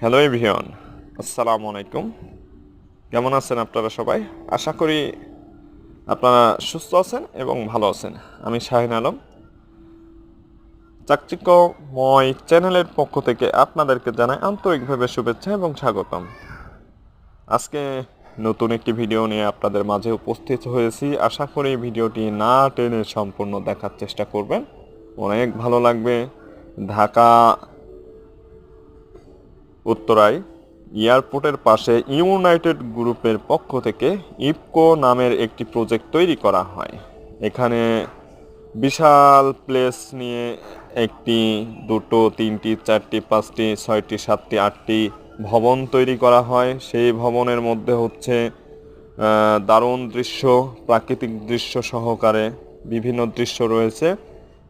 Hello everyone আসসালামু আলাইকুম কেমন আছেন আপনারা সবাই? আশা করি আপনারা সুস্থ আছেন এবং ভালো আছেন। আমি শাহিন আলম। চাকচিক্যময় চ্যানেলের পক্ষ থেকে আপনাদেরকে জানাই আন্তরিকভাবে শুভেচ্ছা এবং স্বাগতম। আজকে নতুন একটি ভিডিও নিয়ে আপনাদের মাঝে উপস্থিত হয়েছি। আশা করি ভিডিওটি না টেনে সম্পূর্ণ দেখার চেষ্টা করবেন। অনেক ভালো লাগবে। ঢাকা উত্তরায় এয়ারপোর্টের পাশে ইউনাইটেড গ্রুপের পক্ষ থেকে ইফকো নামের একটি প্রজেক্ট তৈরি করা হয়। এখানে বিশাল প্লেস নিয়ে একটি, দুটো, তিনটি, চারটি, পাঁচটি, ছয়টি, সাতটি, আটটি ভবন তৈরি করা হয়। সেই ভবনের মধ্যে হচ্ছে দারুণ দৃশ্য, প্রাকৃতিক দৃশ্য সহকারে বিভিন্ন দৃশ্য রয়েছে।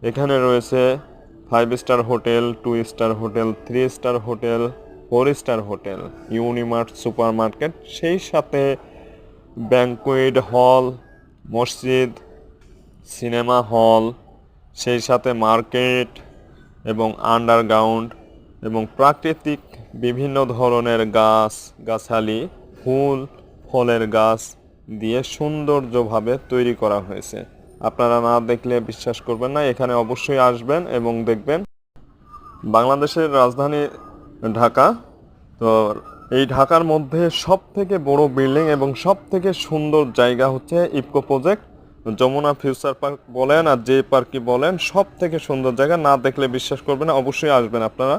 এখানে রয়েছে five star hotel two star hotel three star hotel four star hotel, Unimart supermarket সেই সাথে ব্যাংকুয়েট হল, মসজিদ, সিনেমা হল, সেই সাথে মার্কেট এবং আন্ডারগ্রাউন্ড এবং প্রাকৃতিক বিভিন্ন ধরনের গাছ, গাছালি, ফুল, ফলের গাছ দিয়ে সৌন্দর্যভাবে তৈরি করা হয়েছে। আপনারা না দেখলে বিশ্বাস করবেন না, এখানে অবশ্যই আসবেন এবং দেখবেন। বাংলাদেশের রাজধানী ঢাকা। তো এই ঢাকার মধ্যে সব থেকে বড় বিল্ডিং এবং সব থেকে সুন্দর জায়গা হচ্ছে IFFCO project. Jamuna future park বলেন আর যে পার্কই বলেন সব থেকে সুন্দর জায়গা। না দেখলে বিশ্বাস করবেন অবশ্যই আসবেন আপনারা।